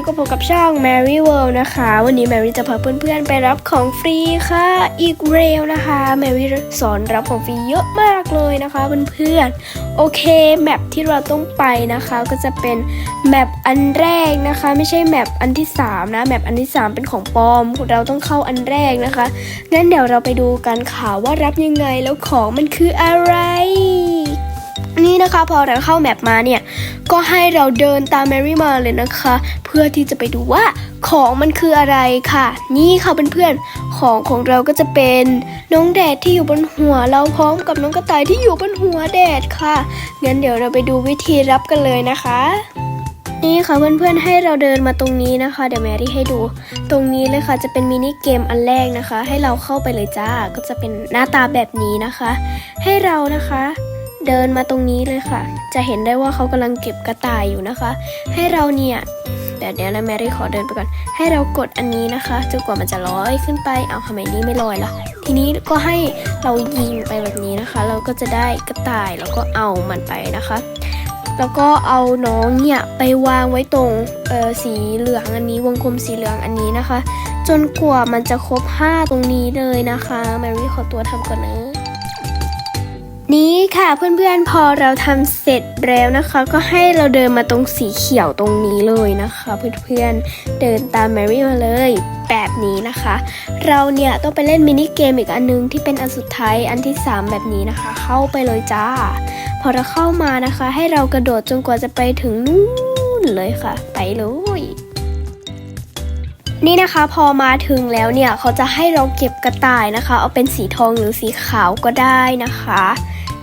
นี้ก็พบกับช่อง Mary World นะคะ วันนี้ Mary จะพาเพื่อนๆไปรับของฟรีค่ะ อีกเร็วนะคะ Mary สอนรับของฟรีเยอะมากเลยนะคะเพื่อนๆ โอเคแมปที่เราต้องไปนะคะก็จะเป็นแมปอันแรกนะคะ ไม่ใช่แมปอันที่สามนะแมปอันที่สามเป็นของปลอม เราต้องเข้าอันแรกนะคะ งั้นเดี๋ยวเราไปดูกันค่ะว่ารับยังไงแล้วของมันคืออะไรนี่นะคะพอเราเข้าแมปมาเนี่ย ก็ให้เราเดินตามแมรี่มาเลยนะคะ เพื่อที่จะไปดูว่าของมันคืออะไรค่ะ นี่ค่ะเพื่อนๆของของเราก็จะเป็นน้องแดดที่อยู่บนหัวเราพร้อมกับน้องกระต่ายที่อยู่บนหัวแดดค่ะงั้นเดี๋ยวเราไปดูวิธีรับกันเลยนะคะนี่ค่ะเพื่อนๆให้เราเดินมาตรงนี้นะคะ เดี๋ยวแมรี่ให้ดู ตรงนี้เลยค่ะจะเป็นมินิเกมอันแรกนะคะ ให้เราเข้าไปเลยจ้าก็จะเป็นหน้าตาแบบนี้นะคะ ให้เรานะคะ เดินมาตรงนี้เลยค่ะ จะเห็นได้ว่าเขากำลังเก็บกระต่ายอยู่นะคะ ให้เราเนี่ยเดี๋ยวเดี๋ยวนะแมรี่ขอเดินไปก่อน ให้เรากดอันนี้นะคะจนกว่ามันจะลอยขึ้นไป เอาทำไมนี้ไม่ลอยล่ะ ทีนี้ก็ให้เรายิงไปแบบนี้นะคะ เราก็จะได้กระต่ายแล้วก็เอามันไปนะคะ แล้วก็เอาน้องเนี่ยไปวางไว้ตรงเออสีเหลืองอันนี้วงกลมสีเหลืองอันนี้นะคะ จนกว่ามันจะครบ 5 ตรงนี้เลยนะคะแมรี่ขอตัวทำก่อนนะ นี่ค่ะเพื่อนๆพอเราทำเสร็จแล้วนะคะ ก็ให้เราเดินมาตรงสีเขียวตรงนี้เลยนะคะ เพื่อนๆเดินตามแมรี่มาเลยแบบนี้นะคะ เราเนี่ยต้องไปเล่นมินิเกมอีกอันนึงที่เป็นอันสุดท้ายอันที่ 3 แบบนี้นะคะ เข้าไปเลยจ้า พอเราเข้ามานะคะ ให้เรากระโดดจนกว่าจะไปถึงนู่นเลยค่ะ ไปเลยนี่นะคะพอมาถึงแล้วเนี่ยเขาจะให้เราเก็บกระต่ายนะคะ เอาเป็นสีทองหรือสีขาวก็ได้นะคะ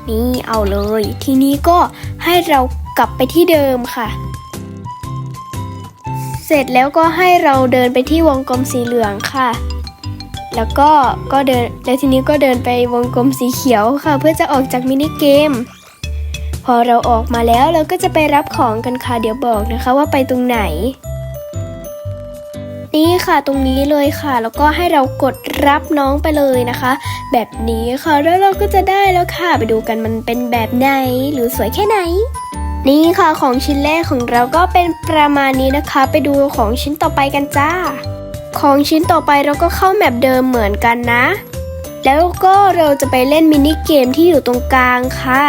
นี่เอาเลย ทีนี้ก็ให้เรากลับไปที่เดิมค่ะ เสร็จแล้วก็ให้เราเดินไปที่วงกลมสีเหลืองค่ะ แล้วก็ก็เดินแล้วทีนี้ก็เดินไปวงกลมสีเขียวค่ะ เพื่อจะออกจากมินิเกม พอเราออกมาแล้วเราก็จะไปรับของกันค่ะเดี๋ยวบอกนะคะว่าไปตรงไหน นี่ค่ะตรงนี้เลยค่ะ แล้วก็ให้เรากดรับน้องไปเลยนะคะ แบบนี้ค่ะแล้วเราก็จะได้แล้วค่ะ ไปดูกันมันเป็นแบบไหนหรือสวยแค่ไหนนี่ค่ะของชิ้นแรกของเราก็เป็นประมาณนี้นะคะ ไปดูของชิ้นต่อไปกันจ้า ของชิ้นต่อไปเราก็เข้าแมปเดิมเหมือนกันนะ แล้วก็เราจะไปเล่นมินิเกมที่อยู่ตรงกลางค่ะ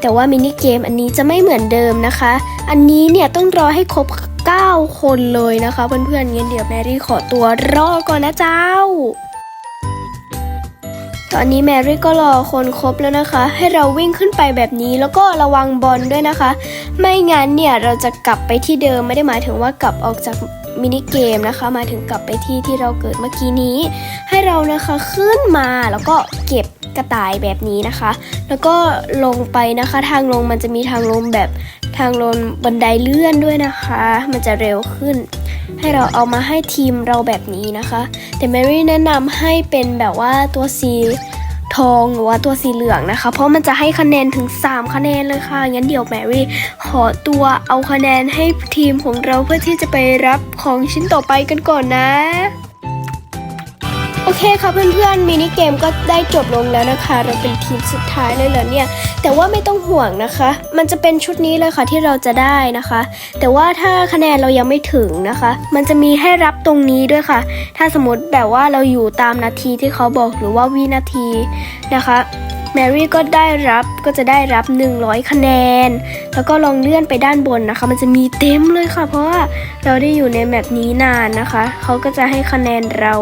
แต่ว่ามินิเกมอันนี้จะไม่เหมือนเดิมนะคะ อันนี้เนี่ยต้องรอให้ครบ 9 คนเลยนะคะเพื่อนๆงั้นเดี๋ยวแมรี่ขอตัวรอก่อนนะเจ้า ตอนนี้แมรี่ก็รอคนครบแล้วนะคะ ให้เราวิ่งขึ้นไปแบบนี้แล้วก็ระวังบอลด้วยนะคะ ไม่งั้นเนี่ยเราจะกลับไปที่เดิมไม่ได้หมายถึงว่ากลับออกจากมินิเกมนะคะ มาถึงกลับไปที่ที่เราเกิดเมื่อกี้นี้ ให้เรานะคะขึ้นมาแล้วก็เก็บกระต่ายแบบนี้นะคะ แล้วก็ลงไปนะคะ ทางลงมันจะมีทางลงแบบ ทางลงบันไดเลื่อนด้วยนะคะ มันจะเร็วขึ้น ให้เราเอามาให้ทีมเราแบบนี้นะคะ แต่แมรี่แนะนำให้เป็นแบบว่าตัวสีทองหรือว่าตัวสีเหลืองนะคะ เพราะมันจะให้คะแนนถึง 3 คะแนนเลยค่ะ งั้นเดี๋ยวแมรี่ขอตัวเอาคะแนนให้ทีมของเราเพื่อที่จะไปรับของชิ้นต่อไปกันก่อนนะ อเคค่ะเพื่อนๆมินิเกมก็ได้จบลงแล้วนะคะ เราเป็นทีมสุดท้ายเลยเหรอเนี่ย แต่ว่าไม่ต้องห่วงนะคะ มันจะเป็นชุดนี้เลยค่ะที่เราจะได้นะคะ แต่ว่าถ้าคะแนนเรายังไม่ถึงนะคะ มันจะมีให้รับตรงนี้ด้วยค่ะ ถ้าสมมติแบบว่าเราอยู่ตามนาทีที่เขาบอกหรือว่าวินาทีนะคะแมรี่ก็ได้รับก็จะได้รับ 100 คะแนน แล้วก็ลองเลื่อนไปด้านบนนะคะ มันจะมีเต็มเลยค่ะ เพราะว่าเราได้อยู่ในแมปนี้นานนะคะ เขาก็จะให้คะแนนเรา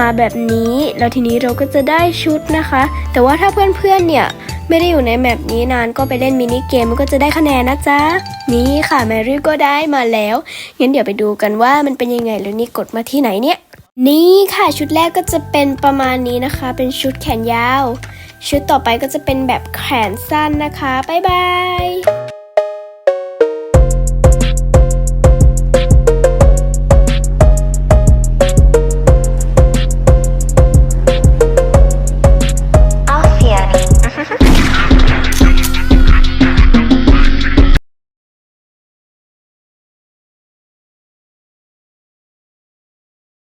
มาแบบนี้ แล้วทีนี้เราก็จะได้ชุดนะคะ แต่ว่าถ้าเพื่อนๆเนี่ยไม่ได้อยู่ในแมปนี้นานก็ไปเล่นมินิเกมมันก็จะได้คะแนนนะจ๊ะ นี่ค่ะแมรี่ก็ได้มาแล้วงั้นเดี๋ยวไปดูกันว่ามันเป็นยังไงแล้วนี่กดมาที่ไหนเนี่ย นี่ค่ะชุดแรกก็จะเป็นประมาณนี้นะคะ เป็นชุดแขนยาว ชุดต่อไปก็จะเป็นแบบแขนสั้นนะคะบ๊ายบาย